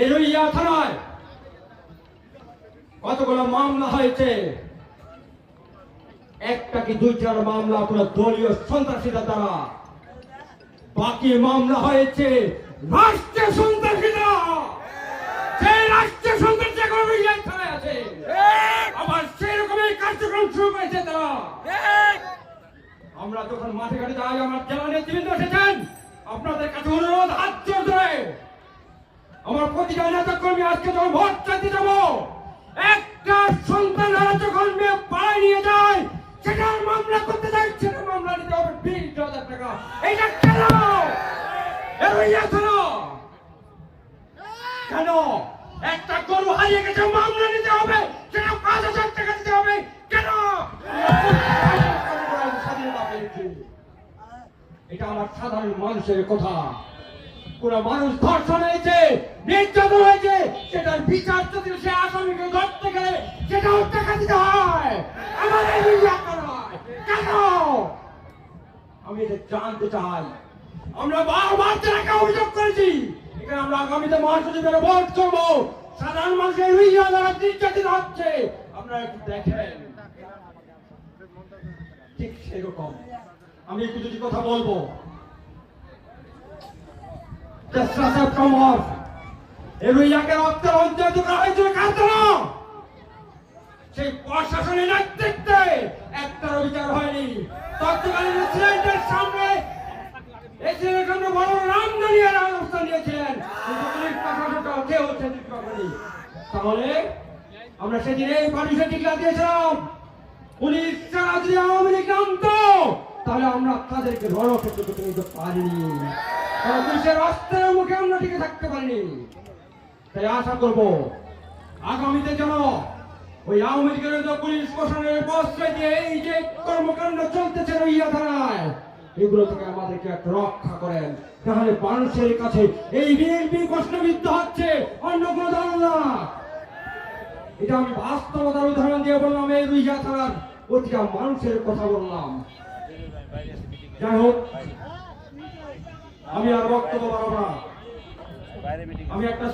এরইয়া থানায় কতগুলো মামলা হয়েছে? একটা কি দুইটার মামলা কোনো দলীয় সন্ত্রাসীদের দ্বারা? বাকি মামলা হয়েছে রাষ্ট্রীয় সন্ত্রাসীরা। সেই রাষ্ট্রীয় সন্ত্রাসী এখন এই থানায় আছে। আবার সেই রকমের কার্যক্রম শুরু করেছে তারা। আমরা যখন মাঠে ঘাটে যাই আমার জেলা নেতৃবৃন্দ এসেছেন। প্রতিটা নেতা কর্মী, আজকে যখন ভোট চাইতে যাব, একটা সন্তান হারা যখন মেয়ে পাড়ায় নিয়ে যায়, সেটার মামলা করতে যায় সেটা মামলা নিতে হবে বিশ হাজার টাকা। এইটা কেন? কেন? একটা গরু হারিয়ে গেছে, মামলা নিতে হবে সেটা পাঁচ হাজার টাকা দিতে হবে। কেন? এটা আমার সাধারণ মানুষের কথা। কোন মানুষ ধর্ষণ হয়েছে বিচার যদি সে আসামিকে ধরতে গেলে, সেটাও টাকা দিতে হয়। আমি এটা জানতে চাই। আমরা বারবার জেলাকে অভিযোগ করেছি। এখানে আমরা আগামীতে মহাসচিবের ভোট করব। সাধারণ মানুষের হইয়া যারা নির্যাতিত হচ্ছে। আপনারা একটু দেখেন। ঠিক সেরকম। আমি একটু যদি কথা বলব। তেসরা সেপ্টেম্বর এরুইয়াকে রক্তের অঞ্চল করা হয়েছিল, কার সেই প্রশাসনের নেতৃত্বে একটার বিচার হয়নি। তৎকালীন প্রেসিডেন্টের সামনে এসিডেন্টের সামনে বড় করেনি। তাহলে আমরা সেদিন এই মানুষের টিকা দিয়েছিলাম। পুলিশ ছাড়া যদি আওয়ামী লীগ তাহলে আমরা তাদেরকে রণক্ষেত্র পারিনি। পুলিশের অস্ত্রের মুখে আমরা টিকে থাকতে পারিনি। তাই আশা করব আগামীতে যেন ওই আওয়ামী লীগের পুলিশ প্রশাসনের প্রশ্রয় দিয়ে এই যে কর্মকাণ্ড চলতেছে রইয়া থানায় এগুলো থেকে আমাদেরকে রক্ষা করেন। তাহলে মানুষের কাছে এই বিএনপি প্রশ্নবিদ্ধ হচ্ছে, অন্য কোনো দল না। এটা আমি বাস্তবতার উদাহরণ দিয়ে বললাম, এই রুইয়া থানার প্রতিটা মানুষের কথা বললাম। যাই হোক, আমি আর বক্তব্য বাড়াবো না। আমি একটা